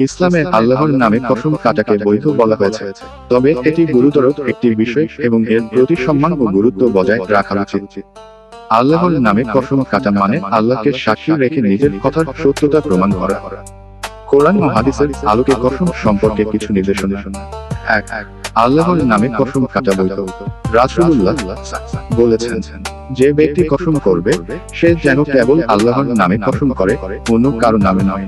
ইসলামে আল্লাহর নামে কসম কাটাকে বৈধ বলা হয়েছে। তবে এটি গুরুতর একটি বিষয় এবং এর প্রতি সম্মান ও গুরুত্ব বজায় রাখা উচিত। আল্লাহর নামে কসম কাটা মানে আল্লাহকে সাক্ষী রেখে নিজের কথার সত্যতা প্রমাণ করা। কোরআন ও হাদিসের আলোকে কসম সম্পর্কে কিছু নির্দেশনা। এক আল্লাহর নামে কসম কাটা বৈধ। রাসূলুল্লাহ বলেছেন যে ব্যক্তি কসম করবে সে যেন কেবল আল্লাহর নামে কসম করে অন্য কারও। নামে নয়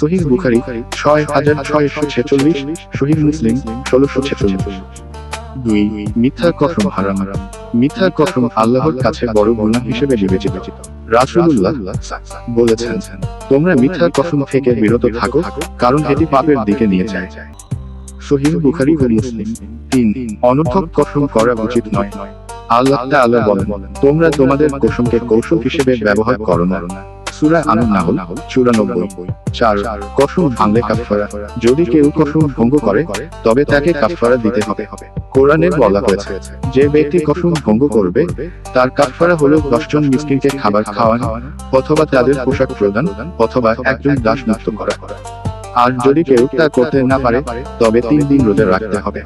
সহিহ বুখারী, ছয় হাজার ছয়শো ছেচল্লিশ, শহীদ মুসলিম, ষোলোশো ছেচল্লিশ। দুই, মিথ্যা কসম হারাম। মিথ্যা কসম আল্লাহর কাছে বড় গুনাহ হিসেবে বিবেচিত। বলেছেন, তোমরা মিথ্যা কসম থেকে বিরত থাকো, কারণ এটি পাপের দিকে নিয়ে যায়। সহিহ বুখারী ও মুসলিম, তিন, অনর্থক কসম করা উচিত নয়। আল্লাহ তাআলা বলেন, তোমরা তোমাদের কসমকে কৌশল হিসেবে ব্যবহার করো না। সূরা নাহল চুরানব্বই। চার, কসম ভাঙলে কাফারা যদি কেউ কসম ভঙ্গ করে, তবে তাকে কাফারা দিতে হবে। কোরআনে বলা হয়েছে, যে ব্যক্তি কসম ভঙ্গ করবে, তার কাফারা হলো দশজন মিসকিনকে খাবার খাওয়ানো, অথবা তাদের পোশাক প্রদান, অথবা একজন দাস মুক্ত করা। আর যদি কেউ তা করতে না পারে, তবে তিন দিন রোজা রাখতে হবে।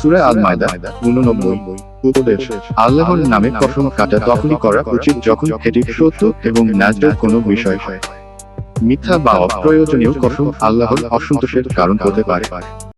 সূরা আল মায়দা উননব্বই উপদেশ। আল্লাহর নামে কসম কাটা তখনই করা উচিত যখন এটি সত্য এবং ন্যায্য কোনো বিষয় হয়। মিথ্যা বা অপ্রয়োজনীয় কসম আল্লাহর অসন্তোষের কারণ হতে পারে।